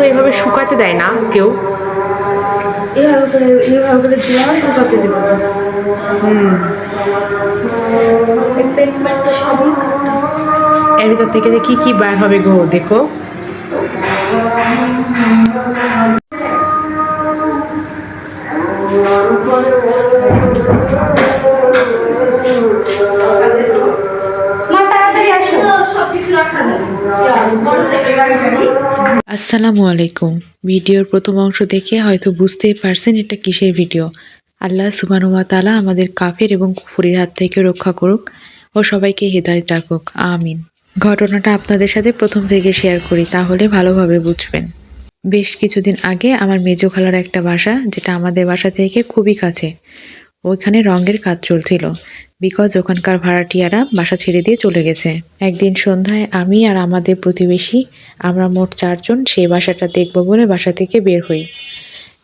তো এভাবে শুকাতে দেয় না কেউ? এইভাবে করে শুকাতে দেবো। হুম। এর ভিতর থেকে যে কি কি বার হবে গো দেখো। তাড়াতাড়ি আসো আসসালামু আলাইকুম। ভিডিওর প্রথম অংশ দেখে হয়তো বুঝতেই পারছেন এটা কিসের ভিডিও। আল্লাহ সুবানুয়া তালা আমাদের কাফের এবং কুফুরির হাত থেকে রক্ষা করুক ও সবাইকে হৃদায়ত রাখুক। আমিন। ঘটনাটা আপনাদের সাথে প্রথম থেকে শেয়ার করি, তাহলে ভালোভাবে বুঝবেন। বেশ কিছুদিন আগে আমার মেজো খালার একটা বাসা, যেটা আমাদের বাসা থেকে খুবই কাছে। ওইখানে রঙের কাজ চলছিল বিকজ ওখানকার ভাড়াটিয়ারা বাসা ছেড়ে দিয়ে চলে গেছে। একদিন সন্ধ্যায় আমি আর আমাদের প্রতিবেশী, আমরা মোট চারজন, সেই বাসাটা দেখব বলে বাসা থেকে বের হই।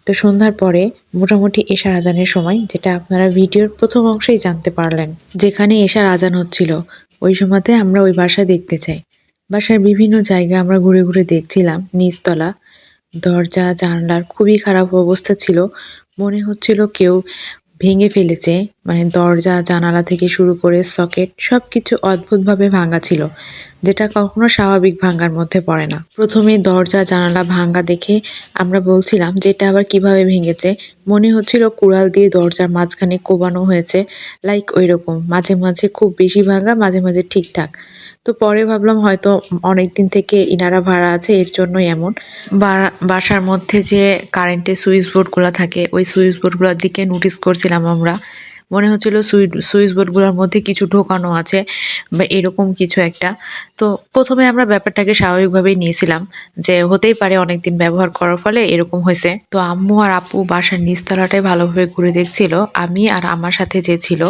তো সন্ধ্যার পরে মোটামুটি এশার আজানের সময়, যেটা আপনারা ভিডিওর প্রথম অংশেই জানতে পারলেন, যেখানে এশার আজান হচ্ছিল, ওই সময়তে আমরা ওই বাসা দেখতে চাই। বাসার বিভিন্ন জায়গা আমরা ঘুরে ঘুরে দেখছিলাম, নিচতলা, দরজা, জানলার খুবই খারাপ অবস্থা ছিল, মনে হচ্ছিল কেউ ভেঙে ফেলেছে মানে দরজা, জানালা থেকে শুরু করে সকেট সব কিছু অদ্ভুতভাবে ভাঙা ছিল, যেটা কখনো স্বাভাবিক ভাঙার মধ্যে পড়ে না। প্রথমে দরজা, জানালা ভাঙা দেখে আমরা বলছিলাম যে এটা আবার কীভাবে ভেঙেছে। মনে হচ্ছিল কুড়াল দিয়ে দরজার মাঝখানে কোবানো হয়েছে লাইক ওই রকম মাঝে মাঝে খুব বেশি ভাঙা, মাঝে মাঝে ঠিকঠাক। তো পরে ভাবলাম হয়তো অনেক দিন থেকে ইনারা ভাড়া আছে, এর জন্যই এমন। বাসার মধ্যে যে কারেন্টের সুইচ বোর্ডগুলো থাকে, ওই সুইচ বোর্ডগুলোর দিকে নোটিস করছিলাম আমরা। মনে হচ্ছিল সুইচ সুইচ বোর্ডগুলোর মধ্যে কিছু ঢোকানো আছে, বা এরকম কিছু একটা। তো প্রথমে আমরা ব্যাপারটাকে স্বাভাবিকভাবেই নিয়েছিলাম, যে হতেই পারে অনেক দিন ব্যবহার করার ফলে এরকম হয়েছে। তো আম্মু আর আপু বাসার নিচতলাটাই ভালোভাবে ঘুরে দেখছিল, আমি আর আমার সাথে যে ছিল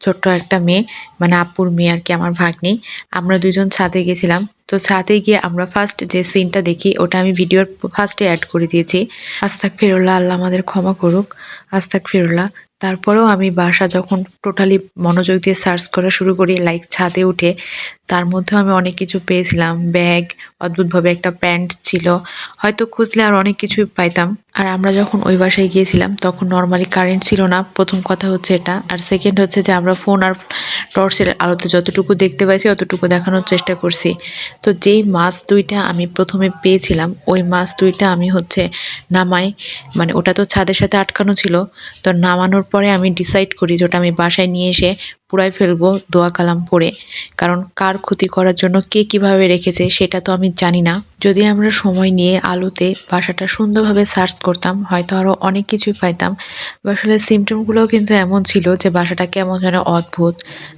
ছোট্ট একটা মেয়ে মানে আপুর মেয়ে আর কি আমার ভাগ্নি। আমরা দুজন ছাদে গেছিলাম। তো ছাদে গিয়ে আমরা ফার্স্ট যে সিনটা দেখি, ওটা আমি ভিডিওর ফার্স্টে অ্যাড করে দিয়েছি। আস্তাক ফিরুল্লাহ, আল্লাহ আমাদের ক্ষমা করুক। আস্তাক ফিরুল্লাহ, তারপরেও আমি বাসা যখন টোটালি মনোযোগ দিয়ে সার্চ করা শুরু করি লাইক ছাদে উঠে, তার মধ্যেও আমি অনেক কিছু পেয়েছিলাম। ব্যাগ অদ্ভুতভাবে একটা প্যান্ট ছিল। হয়তো খুঁজলে আর অনেক কিছুই পাইতাম। আর আমরা যখন ওই বাসায় গিয়েছিলাম, তখন নর্মালি কারেন্ট ছিল না। প্রথম কথা হচ্ছে এটা। আর সেকেন্ড হচ্ছে যে আমরা ফোন আর টর্চের আলোতে যতটুকু দেখতে পাইছি, অতটুকু দেখানোর চেষ্টা করছি। তো যেই মাছ দুইটা আমি প্রথমে পেয়েছিলাম, ওই মাছ দুইটা আমি হচ্ছে নামাই। মানে ওটা তো ছাদের সাথে আটকানো ছিল। তো নামানোর পরে আমি ডিসাইড করি যে ওটা আমি বাসায় নিয়ে এসে পুরাই ফেলব, দোয়া কালাম পড়ে। কারণ কার ক্ষতি করার জন্য কে কীভাবে রেখেছে সেটা তো আমি জানি না। যদি আমরা সময় নিয়ে আলুতে বাসাটা সুন্দরভাবে সার্চ করতাম, হয়তো আরও অনেক কিছুই পাইতাম। আসলে সিমটমগুলোও কিন্তু এমন ছিল যে বাসাটা কেমন যেন অদ্ভুত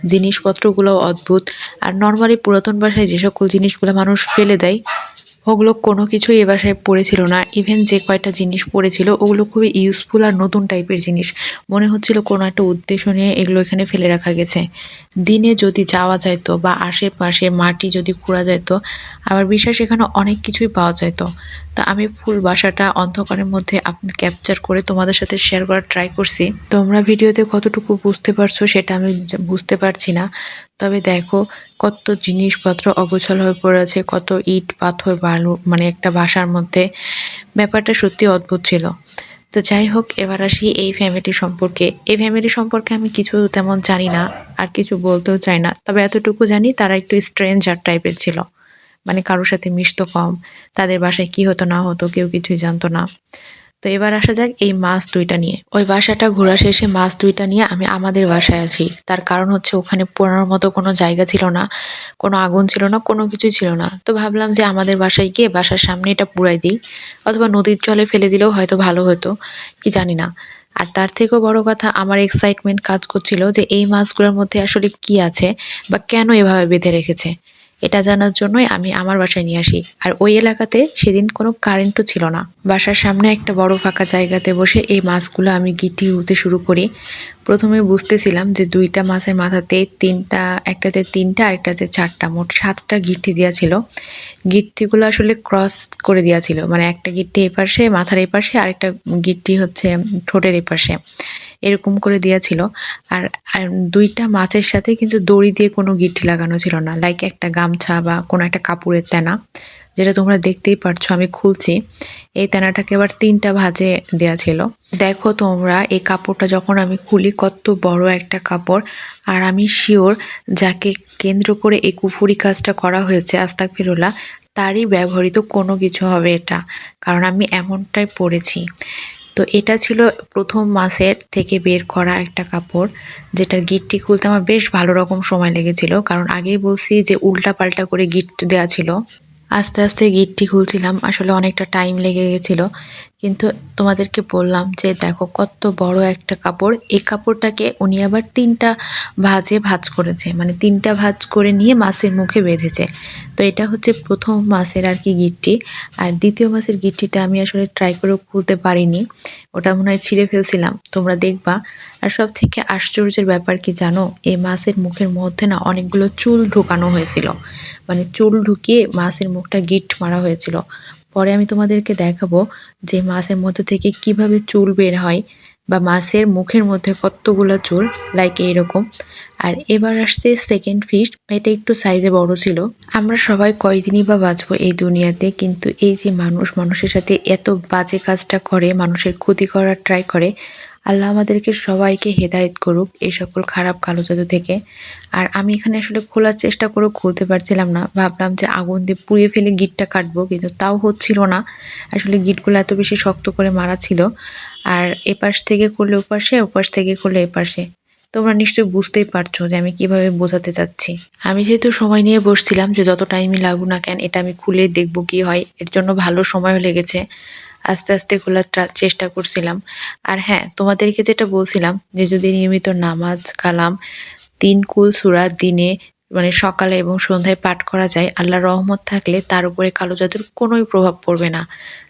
জিনিসপত্রগুলো অদ্ভুত। আর নর্মালি পুরাতন বাসায় যে সকল জিনিসগুলো মানুষ ফেলে দেয় ওগুলো কোনো কিছুই এ বাসায় পড়েছিল না। ইভেন যে কয়টা জিনিস পড়েছিল, ওগুলো খুবই ইউজফুল আর নতুন টাইপের জিনিস। মনে হচ্ছিল কোনো একটা উদ্দেশ্য নিয়ে এগুলো এখানে ফেলে রাখা গেছে। দিনে যদি যাওয়া যাইতো বা আশেপাশে মাটি যদি খোঁড়া যেত আমার বিশ্বাস এখানে অনেক কিছুই পাওয়া যেত তা। আমি ফুল বাসাটা অন্ধকারের মধ্যে আপনি ক্যাপচার করে তোমাদের সাথে শেয়ার করার ট্রাই করছি। তোমরা ভিডিওতে কতটুকু বুঝতে পারছ সেটা আমি বুঝতে পারছি না। তবে দেখো কত জিনিসপত্র অগোছাল হয়ে পড়ে আছে কত ইট, পাথর, বালু মানে একটা বাসার মধ্যে। ব্যাপারটা সত্যি অদ্ভুত ছিল। তো যাই হোক, এবার আসি এই ফ্যামিলি সম্পর্কে। এই ফ্যামিলি সম্পর্কে আমি কিছু তেমন জানি না, আর কিছু বলতেও চাই না। তবে এতটুকু জানি, তারা একটু স্ট্রেঞ্জার টাইপের ছিল। মানে কারোর সাথে মিশতো কম, তাদের বাসায় কি হতো না হতো কেউ কিছুই জানতো না। তো এবার আসা যাক এই মাছ দুইটা নিয়ে। ওই বাসাটা ঘোরা শেষে মাছ দুইটা নিয়ে আমি আমাদের বাসায় আছি। তার কারণ হচ্ছে ওখানে পোড়ানোর মতো কোনো জায়গা ছিল না, কোনো আগুন ছিল না, কোনো কিছুই ছিল না। তো ভাবলাম যে আমাদের বাসায় গিয়ে বাসার সামনে এটা পুড়াই দিই, অথবা নদীর জলে ফেলে দিলেও হয়তো ভালো হতো, কি জানি না। আর তার থেকেও বড় কথা, আমার এক্সাইটমেন্ট কাজ করছিল যে এই মাছগুলোর মধ্যে আসলে কি আছে বা কেন এভাবে বেঁধে রেখেছে। এটা জানার জন্যই আমি আমার বাসায় নিয়ে আসি। আর ওই এলাকাতে সেদিন কোনো কারেন্টও ছিল না। বাসার সামনে একটা বড় ফাঁকা জায়গাতে বসে এই মাছগুলো আমি গিটি উঠতে শুরু করি। প্রথমে বুঝতেছিলাম যে দুইটা মাছের মাথাতে তিনটা, একটাতে তিনটা, আরেকটাতে চারটা, মোট সাতটা গিট্টি দেওয়া ছিল। গিট্টিগুলো আসলে ক্রস করে দেওয়া ছিল। মানে একটা গিট্টি এপাশে, মাথার এপাশে পাশে আরেকটা গিট্টি হচ্ছে ঠোঁটের এই পাশে এরকম করে দেওয়া ছিল আর দুইটা মাছের সাথে কিন্তু দড়ি দিয়ে কোনো গিট্টি লাগানো ছিল না। লাইক একটা গামছা বা কোনো একটা কাপড়ের তেনা, যেটা তোমরা দেখতেই পারছ, আমি খুলছি। এই তেনাটাকে আবার তিনটা ভাজে দেওয়া ছিল। দেখো তোমরা, এই কাপড়টা যখন আমি খুলি, কত বড় একটা কাপড়। আর আমি শিওর যাকে কেন্দ্র করে এই কুফুরি কাজটা করা হয়েছে আস্তাক ফিরুল্লাহ তারই ব্যবহৃত কোনো কিছু হবে এটা। কারণ আমি এমনটাই পড়েছি। তো এটা ছিল প্রথম মাসের থেকে বের করা একটা কাপড়, যেটার গিটটি খুলতে আমার বেশ ভালো রকম সময় লেগেছিল। কারণ আগেই বলছি যে উল্টা পাল্টা করে গিট দেওয়া ছিল। আস্তে আস্তে গিটটি খুলছিলাম। আসলে অনেকটা টাইম লেগে গেছিল। কিন্তু তোমাদেরকে বললাম যে, দেখো, কত বড় একটা কাপড়। এই কাপড়টাকে উনি আবার তিনটা ভাজে ভাজ করেছে। মানে তিনটা ভাজ করে নিয়ে মাছের মুখে বেঁধেছে। তো এটা হচ্ছে প্রথম মাছের আর কি গিটটি। আর দ্বিতীয় মাছের গিটটিটা আমি আসলে ট্রাই করেও খুলতে পারিনি। ওটা মনে হয় ছিঁড়ে ফেলছিলাম। তোমরা দেখবা। আর সব থেকে আশ্চর্যের ব্যাপার কি জানো? এই মাছের মুখের মধ্যে না অনেকগুলো চুল ঢোকানো হয়েছিল। মানে চুল ঢুকিয়ে মাছের মুখটা গিট মারা হয়েছিল। পরে আমি তোমাদেরকে দেখাবো যে মাছের মধ্যে থেকে কীভাবে চুল বের হয় বা মাছের মুখের মধ্যে কতগুলো চুল লাইক এইরকম। আর এবার আসছে সেকেন্ড ফিশ এটা একটু সাইজে বড় ছিল। আমরা সবাই কয়দিনই বা বাঁচবো এই দুনিয়াতে, কিন্তু এই যে মানুষ, মানুষের সাথে এত বাজে কাজটা করে, মানুষের ক্ষতি করার ট্রাই করে আল্লাহ আমাদেরকে সবাইকে হেদায়েত করুক এই সকল খারাপ কালো জাদু থেকে। আর আমি এখানে আসলে খোলার চেষ্টা করেও খুলতে পারছিলাম না। ভাবলাম যে আগুন দিয়ে পুড়িয়ে ফেলে গিটটা কাটবো, কিন্তু তাও হচ্ছিল না। আসলে গিটগুলো এত বেশি শক্ত করে মারা ছিল। আর এপাশ থেকে করলে ওপাশে, ওপাশ থেকে করলে এপাশে। তোমরা নিশ্চয়ই বুঝতেই পারছ যে আমি কীভাবে বোঝাতে চাচ্ছি। আমি যেহেতু সময় নিয়ে বসছিলাম যে যত টাইমই লাগুক না কেন, এটা আমি খুলে দেখব কি হয়। এর জন্য ভালো সময়ও লেগেছে। আস্তে আস্তে খোলার চেষ্টা করছিলাম। আর হ্যাঁ তোমাদেরকে যেটা বলছিলাম যে যদি নিয়মিত নামাজ, কালাম, তিন কুল সুরা দিনে মানে সকালে এবং সন্ধ্যায় পাঠ করা যায় আল্লাহ রহমত থাকলে তার উপরে কালো জাদুর কোনোই প্রভাব পড়বে না।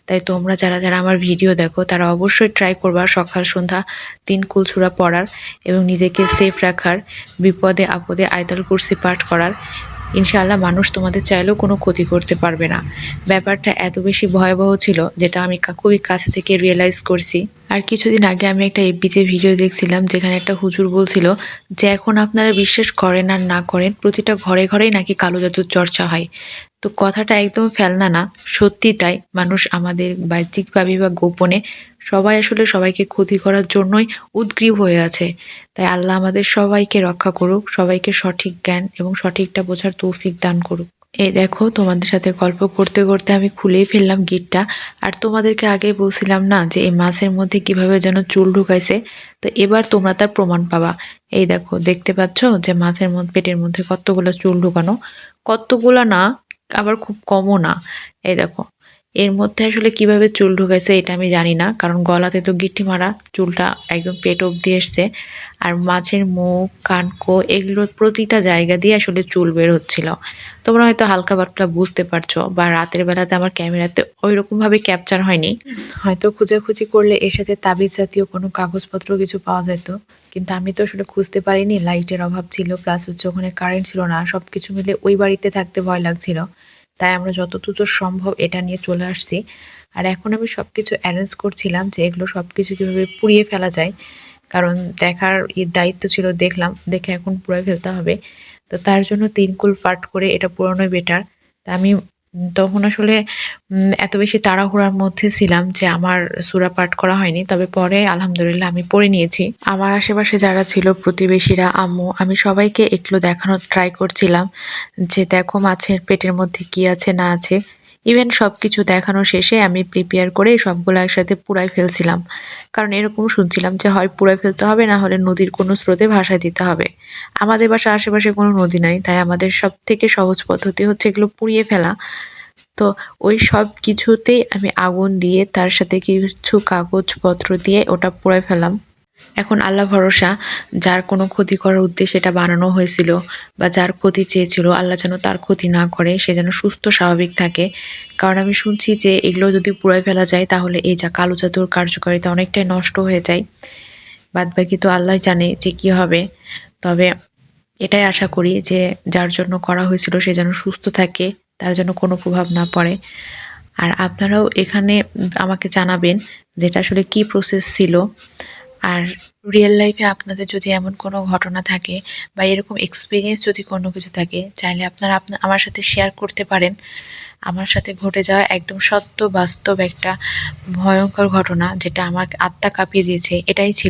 তাই তোমরা যারা যারা আমার ভিডিও দেখো, তারা অবশ্যই ট্রাই করবা সকাল, সন্ধ্যা তিন কুল সুরা পড়ার এবং নিজেকে সেফ রাখার, বিপদে, আপদে, আয়তাল কুরসি পাঠ করার। ইনশাআল্লাহ মানুষ তোমাদের চাইলেও কোনো ক্ষতি করতে পারবে না। ব্যাপারটা এত বেশি ভয়াবহ ছিল যেটা আমি খুবই কাছে থেকে রিয়েলাইজ করছি। আর কিছুদিন আগে আমি একটা এফবিতে ভিডিও দেখছিলাম যেখানে একটা হুজুর বলছিল যে এখন আপনারা বিশ্বাস করেন আর না করেন প্রতিটা ঘরে ঘরেই নাকি কালো জাদুর চর্চা হয়। তো কথাটা একদম ফেলনা না সত্যি তাই। মানুষ আমাদের বাহ্যিকভাবে বা গোপনে সবাই আসলে সবাইকে ক্ষতি করার জন্যই উদ্গ্রীব হয়ে আছে। তাই আল্লাহ আমাদের সবাইকে রক্ষা করুক, সবাইকে সঠিক জ্ঞান এবং সঠিকটা বোঝার তৌফিক দান করুক। এই দেখো, তোমাদের সাথে গল্প করতে করতে আমি খুলেই ফেললাম গিটটা। আর তোমাদেরকে আগেই বলছিলাম না যে এই মাছের মধ্যে কীভাবে যেন চুল ঢুকাইছে? তো এবার তোমরা তার প্রমাণ পাবা। এই দেখো, দেখতে পাচ্ছ যে মাছের মধ্যে, পেটের মধ্যে কতগুলো চুল ঢুকানো? কতগুলো না আবার খুব কমও না। এই দেখো এর মধ্যে আসলে কীভাবে চুল ঢুকেছে এটা আমি জানি না, কারণ গলাতে তো গিট্টি মারা, চুলটা একদম পেট অবধি এসছে। আর মাছের মুখ, কানকো এগুলোর প্রতিটা জায়গা দিয়ে আসলে চুল বের হচ্ছিল। তোমরা হয়তো হালকা পাতলা বুঝতে পারছ, বা রাতের বেলাতে আমার ক্যামেরাতে ওই রকমভাবে ক্যাপচার হয়নি। হয়তো খোঁজাখুঁজি করলে এর সাথে তাবিজ জাতীয় কোনো কাগজপত্র কিছু পাওয়া যেত, কিন্তু আমি তো আসলে খুঁজতে পারিনি, লাইটের অভাব ছিল প্লাস হচ্ছে ওখানে কারেন্ট ছিল না সব কিছু মিলে ওই বাড়িতে থাকতে ভয় লাগছিল। তাই আমরা যত দ্রুত সম্ভব এটা নিয়ে চলে আসছি। আর এখন আমি সব কিছু অ্যারেঞ্জ করছিলাম যে এগুলো সব কিছু কীভাবে পুড়িয়ে ফেলা যায়। কারণ দেখার দায়িত্ব ছিল দেখলাম, দেখে এখন পুড়ে ফেলতে হবে। তো তার জন্য তিনকুল পাট করে এটা পুরানোই বেটার তা আমি তখন আসলে এত বেশি তাড়াহুড়ার মধ্যে ছিলাম যে আমার সুরা পাঠ করা হয়নি। তবে পরে আলহামদুলিল্লাহ আমি পড়ে নিয়েছি। আমার আশেপাশে যারা ছিল, প্রতিবেশীরা, আম্মু, আমি সবাইকে একটু দেখানোর ট্রাই করছিলাম যে, দেখো মাছের পেটের মধ্যে কি আছে, না আছে। ইভেন সব কিছু দেখানো শেষে আমি প্রিপেয়ার করে সবগুলো একসাথে পুরাই ফেলছিলাম। কারণ এরকম শুনছিলাম যে হয় পুরাই ফেলতে হবে, না হলে নদীর কোনো স্রোতে ভাসায় দিতে হবে। আমাদের বাসার আশেপাশে কোনো নদী নাই, তাই আমাদের সব থেকে সহজ পদ্ধতি হচ্ছে এগুলো পুড়িয়ে ফেলা। তো ওই সব কিছুতেই আমি আগুন দিয়ে তার সাথে কিছু কাগজপত্র দিয়ে ওটা পুড়ে ফেলাম এখন আল্লাহ ভরসা, যার কোনো ক্ষতি করার উদ্দেশ্যে এটা বানানো হয়েছিল বা যার ক্ষতি চেয়েছিল, আল্লাহ যেন তার ক্ষতি না করে, সে যেন সুস্থ, স্বাভাবিক থাকে। কারণ আমি শুনছি যে এগুলো যদি পুড়ায় ফেলা যায়, তাহলে এই যা কালো জাদুর কার্যকারিতা অনেকটাই নষ্ট হয়ে যায়। বাদ বাকি তো আল্লাহ জানে যে কি হবে। তবে এটাই আশা করি যে যার জন্য করা হয়েছিল, সে যেন সুস্থ থাকে, তার জন্য কোনো প্রভাব না পড়ে। আর আপনারাও এখানে আমাকে জানাবেন যেটা আসলে কি প্রসেস ছিল। আর রিয়েল লাইফে আপনাদের যদি এমন কোনো ঘটনা থাকে বা এরকম এক্সপিরিয়েন্স যদি কোনো কিছু থাকে, চাইলে আপনারা আপনার আমার সাথে শেয়ার করতে পারেন। আমার সাথে ঘটে যাওয়া একদম সত্য বাস্তব একটা ভয়ঙ্কর ঘটনা, যেটা আমার আত্মা কাঁপিয়ে দিয়েছে, এটাই ছিল।